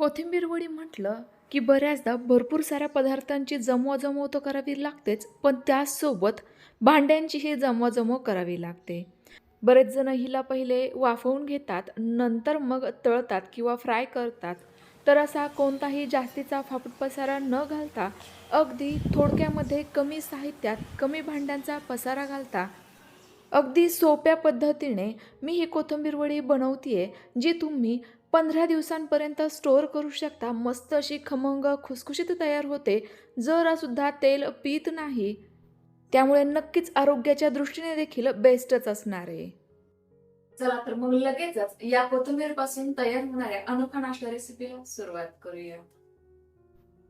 कोथिंबीर वडी म्हटलं की बऱ्याचदा भरपूर साऱ्या पदार्थांची जमवाजमव तर करावी लागतेच पण त्याचसोबत भांड्यांचीही जमवाजमव करावी लागते. बरेच जण हिला पहिले वाफवून घेतात नंतर मग तळतात किंवा फ्राय करतात. तर असा कोणताही जास्तीचा फापट पसारा न घालता अगदी थोडक्यामध्ये कमी साहित्यात कमी भांड्यांचा पसारा घालता. अगदी सोप्या पद्धतीने मी ही कोथिंबीर वडी बनवतीये जी तुम्ही पंधरा दिवसांपर्यंत स्टोअर करू शकता. मस्त अशी खमंग खुसखुशीत तयार होते. जरासुद्धा तेल पीत नाही. त्यामुळे नक्कीच आरोग्याच्या दृष्टीने देखील बेस्टच असणार आहे. चला तर मग लगेचच या कोथिंबीरपासून तयार होणाऱ्या अनोखा नाश्ता रेसिपीला सुरुवात करूया.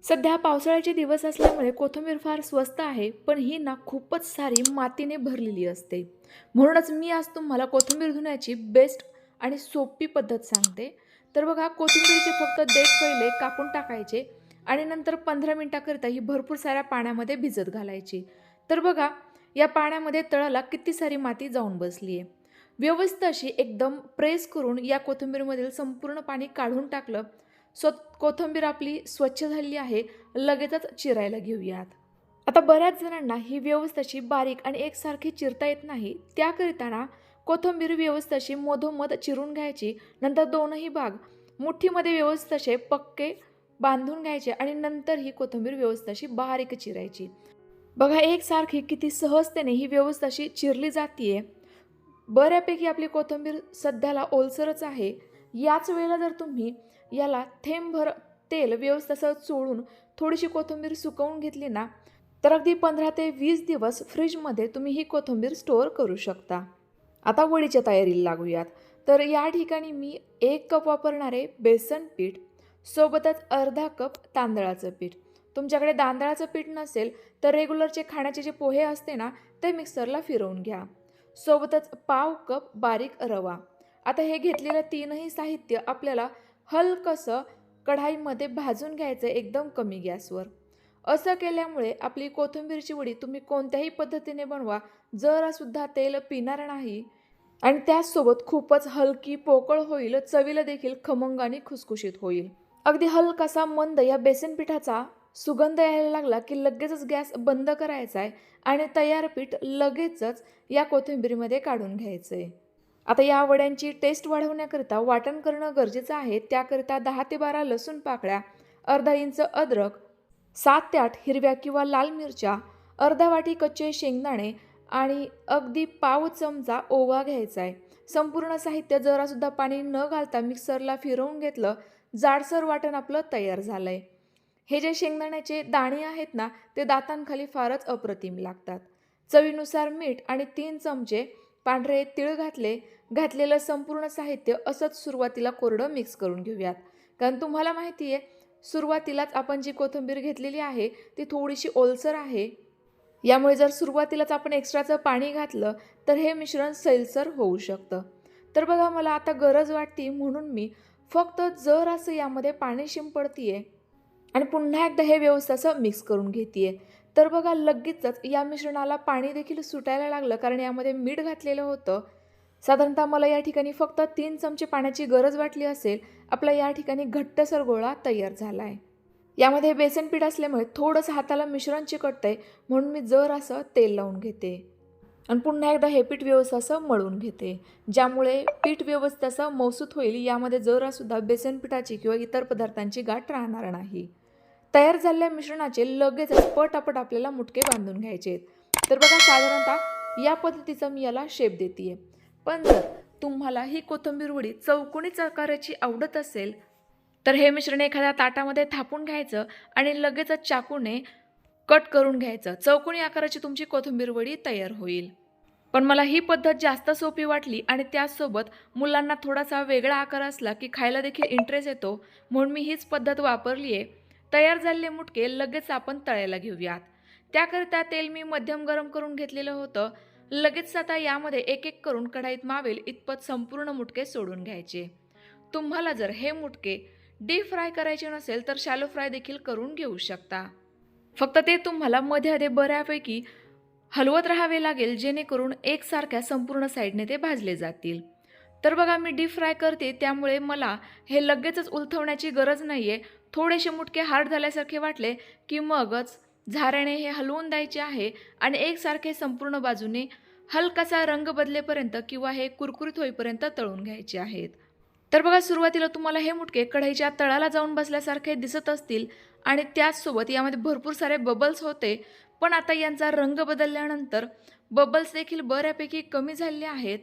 सध्या पावसाळ्याचे दिवस असल्यामुळे कोथिंबीर फार स्वस्त आहे पण ही ना खूपच सारी मातीने भरलेली असते. म्हणूनच मी आज तुम्हाला कोथिंबीर धुण्याची बेस्ट आणि सोपी पद्धत सांगते. तर बघा कोथिंबीरचे फक्त देठ पहिले कापून टाकायचे आणि नंतर पंधरा मिनटाकरिता ही भरपूर साऱ्या पाण्यामध्ये भिजत घालायची. तर बघा या पाण्यामध्ये तळाला किती सारी माती जाऊन बसली आहे. व्यवस्थित अशी एकदम प्रेस करून या कोथिंबीरमधील संपूर्ण पाणी काढून टाकलं. स्व कोथिंबीर आपली स्वच्छ झालेली आहे. लगेचच चिरायला घेऊयात. आता बऱ्याच जणांना ही व्यवस्थाशी बारीक आणि एकसारखी चिरता येत नाही. त्याकरिता ना कोथिंबीर व्यवस्थित अशी मधोमध चिरून घ्यायची. नंतर दोनही भाग मुठीमध्ये व्यवस्थित असे पक्के बांधून घ्यायचे आणि नंतर ही कोथिंबीर व्यवस्थित अशी बारीक चिरायची. बघा एकसारखी किती सहजतेने ही व्यवस्थित अशी चिरली जातीये. बऱ्यापैकी आपली कोथिंबीर सध्याला ओलसरच आहे. याच वेळेला जर तुम्ही याला थेंबभर तेल व्यवस्थित असं चोळून थोडीशी कोथिंबीर सुकवून घेतली ना तर अगदी पंधरा ते वीस दिवस फ्रीजमध्ये तुम्ही ही कोथिंबीर स्टोअर करू शकता. आता वडीच्या तयारीला लागूयात. तर या ठिकाणी मी एक कप वापरणारे बेसन पीठ सोबतच अर्धा कप तांदळाचं पीठ. तुमच्याकडे तांदळाचं पीठ नसेल तर रेग्युलरचे खाण्याचे जे पोहे असते ना ते मिक्सरला फिरवून घ्या. सोबतच पाव कप बारीक रवा. आता हे घेतलेलं तीनही साहित्य आपल्याला हलकंसं कढाईमध्ये भाजून घ्यायचं एकदम कमी गॅसवर. असं केल्यामुळे आपली कोथिंबीरची वडी तुम्ही कोणत्याही पद्धतीने बनवा. जरासुद्धा तेल पिणार नाही. आणि त्याचसोबत खूपच हलकी पोकळ होईल चवीला देखील खमंग आणि खुसखुशीत होईल. अगदी हलकासा मंद या बेसन पिठाचा सुगंध यायला लागला की लगेचच गॅस बंद करायचा आहे आणि तयार पीठ लगेचच या कोथिंबीरीमध्ये काढून घ्यायचं आहे आता या वड्यांची टेस्ट वाढवण्याकरिता वाटण करणं गरजेचं आहे. त्याकरिता दहा ते बारा लसूण पाकळ्या अर्धा इंच अद्रक सात ते आठ हिरव्या किंवा लाल मिरच्या अर्धा वाटी कच्चे शेंगदाणे आणि अगदी पाव चमचा ओवा घ्यायचा आहे. संपूर्ण साहित्य जरासुद्धा पाणी न घालता मिक्सरला फिरवून घेतलं जाडसर वाटण आपलं तयार झालं आहे हे जे शेंगदाण्याचे दाणे आहेत ना ते दातांखाली फारच अप्रतिम लागतात. चवीनुसार मीठ आणि तीन चमचे पांढरे तिळ घातले घातलेलं संपूर्ण साहित्य असंच सुरुवातीला कोरडं मिक्स करून घेऊयात. कारण तुम्हाला माहिती आहे सुरुवातीलाच आपण जी कोथिंबीर घेतलेली आहे ती थोडीशी ओलसर आहे. यामुळे जर सुरुवातीलाच आपण एक्स्ट्राचं पाणी घातलं तर हे मिश्रण सैलसर होऊ शकतं. तर बघा मला आता गरज वाटती म्हणून मी फक्त जर असं यामध्ये पाणी शिंपडतीये आणि पुन्हा एकदा हे व्यवस्थित असं मिक्स करून घेते तर बघा लगेचच या मिश्रणाला पाणी देखील सुटायला लागलं कारण यामध्ये मीठ घातलेलं होतं. साधारणतः मला या ठिकाणी फक्त तीन चमचे पाण्याची गरज वाटली असेल आपला या ठिकाणी घट्टसर गोळा तयार झाला आहे यामध्ये बेसन पीठ असल्यामुळे थोडंसं हाताला मिश्रण चिकटतंय म्हणून मी जर असं तेल लावून घेते. आणि पुन्हा एकदा हे पीठ व्यवस्थित असं मळून घेते. ज्यामुळे पीठ व्यवस्थित असं मौसूत होईल यामध्ये जरासुद्धा बेसन पिठाची किंवा इतर पदार्थांची गाठ राहणार नाही. तयार झालेल्या मिश्रणाचे लगेचच पटापट आपल्याला मुटके बांधून घ्यायचे आहेत तर बघा साधारणतः या पद्धतीचा मी याला शेप देते पण जर तुम्हाला ही कोथिंबीर वडी चौकोनीच आकाराची आवडत असेल तर हे मिश्रण एखाद्या ताटामध्ये थापून घ्यायचं आणि लगेचच चाकूने कट करून घ्यायचं. चौकोनी आकाराची तुमची कोथिंबीर वडी तयार होईल. पण मला ही पद्धत जास्त सोपी वाटली आणि त्याचसोबत मुलांना थोडासा वेगळा आकार असला की खायला देखील इंटरेस्ट येतो म्हणून मी हीच पद्धत वापरली आहे तयार झालेले मुटके लगेच आपण तळायला घेऊयात. त्याकरिता तेल मी मध्यम गरम करून घेतलेलं होतं. लगेच आता यामध्ये एक एक करून कढाईत मावेल इतपत संपूर्ण मुटके सोडून घ्यायचे. तुम्हाला जर हे मुटके डीप फ्राय करायचे नसेल तर शॅलो फ्राय देखील करून घेऊ शकता. फक्त ते तुम्हाला मध्ये आधे बऱ्यापैकी हलवत राहावे लागेल जेणेकरून एकसारख्या संपूर्ण साईडने ते भाजले जातील. तर बघा मी डीप फ्राय करते त्यामुळे मला हे लगेचच उलथवण्याची गरज नाही आहे थोडेसे मुटके हार्ड झाल्यासारखे वाटले की मगच झाऱ्याने हे हलवून द्यायचे आहे आणि एकसारखे संपूर्ण बाजूने हलकासा रंग बदलेपर्यंत किंवा हे कुरकुरीत होईपर्यंत तळून घ्यायचे आहेत. तर बघा सुरुवातीला तुम्हाला हे मुटके कढईच्या तळाला जाऊन बसल्यासारखे दिसत असतील आणि त्याचसोबत यामध्ये भरपूर सारे बबल्स होते. पण आता यांचा रंग बदलल्यानंतर बबल्स देखील बऱ्यापैकी कमी झालेले आहेत.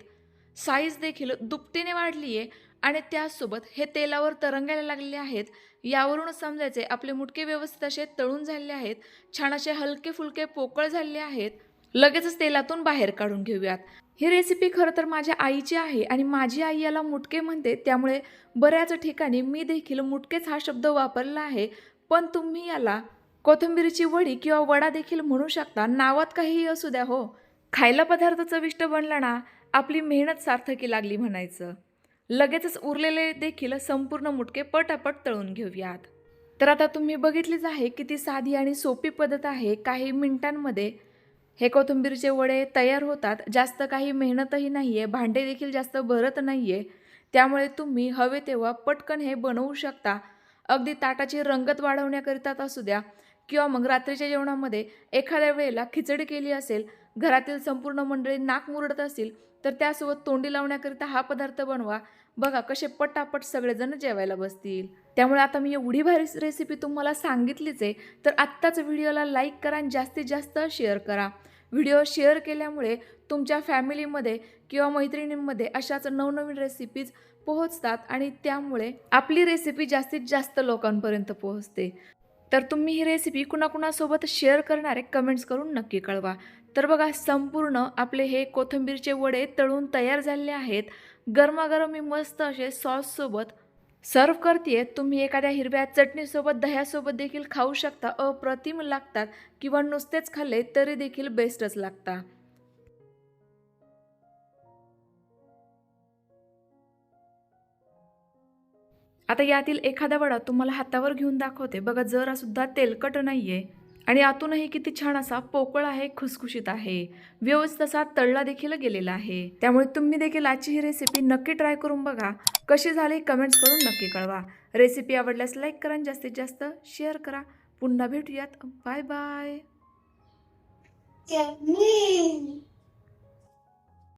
साईज देखील दुपटीने वाढली आहे आणि त्याचसोबत हे तेलावर तरंगायला लागलेले आहेत. यावरूनच समजायचे आपले मुटके व्यवस्थित असे तळून झालेले आहेत. छान असे हलके फुलके पोकळ झालेले आहेत. लगेचच तेलातून बाहेर काढून घेऊयात. ही रेसिपी खरं तर माझ्या आईची आहे आणि माझी आई याला मुटके म्हणते त्यामुळे बऱ्याच ठिकाणी मी देखील मुटकेच हा शब्द वापरला आहे. पण तुम्ही याला कोथिंबीरीची वडी किंवा वडा देखील म्हणू शकता. नावात काहीही असू द्या हो. खायला पदार्थ चविष्ट बनला ना आपली मेहनत सार्थकी लागली म्हणायचं. लगेचच उरलेले देखील संपूर्ण मुटके पटापट तळून घेऊयात. तर आता तुम्ही बघितलीच आहे किती साधी आणि सोपी पद्धत आहे. काही मिनिटांमध्ये हे कोथिंबीरचे वडे तयार होतात. जास्त काही मेहनतही नाही आहे भांडे देखील जास्त भरत नाही आहे त्यामुळे तुम्ही हवे तेव्हा पटकन हे बनवू शकता. अगदी ताटाची रंगत वाढवण्याकरिता असू द्या किंवा मग रात्रीच्या जेवणामध्ये एखाद्या वेळेला खिचडी केली असेल घरातील संपूर्ण मंडळी नाक मुरडत असतील तर त्यासोबत तोंडी लावण्याकरिता हा पदार्थ बनवा. बघा कसे पटापट सगळेजण जेवायला बसतील. त्यामुळे आता मी एवढी भारी रेसिपी तुम्हाला सांगितलीच आहे तर आत्ताच व्हिडिओला लाईक करा आणि जास्तीत जास्त शेअर करा. व्हिडिओ शेअर केल्यामुळे तुमच्या फॅमिलीमध्ये किंवा मैत्रिणींमध्ये अशाच नवनवीन रेसिपीज पोहोचतात आणि त्यामुळे आपली रेसिपी जास्तीत जास्त लोकांपर्यंत पोहोचते. तर तुम्ही ही रेसिपी कुणाकुणासोबत शेअर करणारे कमेंट्स करून नक्की कळवा. तर बघा संपूर्ण आपले हे कोथिंबीरचे वडे तळून तयार झालेले आहेत. गरमागरम मी मस्त असे सॉससोबत सर्व करते तुम्ही एखाद्या हिरव्या चटणीसोबत दह्यासोबत देखील खाऊ शकता. अप्रतिम लागतात किंवा नुसतेच खाल्ले तरी देखील बेस्टच लागतात. आता यातील एखादा वडा तुम्हाला हातावर घेऊन दाखवते. बघा जरा सुद्धा तेलकट नाहीये. आणि आतूनही किती छान असा पोकळ आहे खुसखुशीत आहे. व्यवस्थित असा तळला देखील गेलेला आहे. त्यामुळे तुम्ही देखील आजची ही रेसिपी नक्की ट्राय करून बघा. कशी झाली कमेंट्स करून नक्की कळवा. रेसिपी आवडल्यास लाईक करा जास्तीत जास्त शेअर करा. पुन्हा भेटूयात. Bye bye me.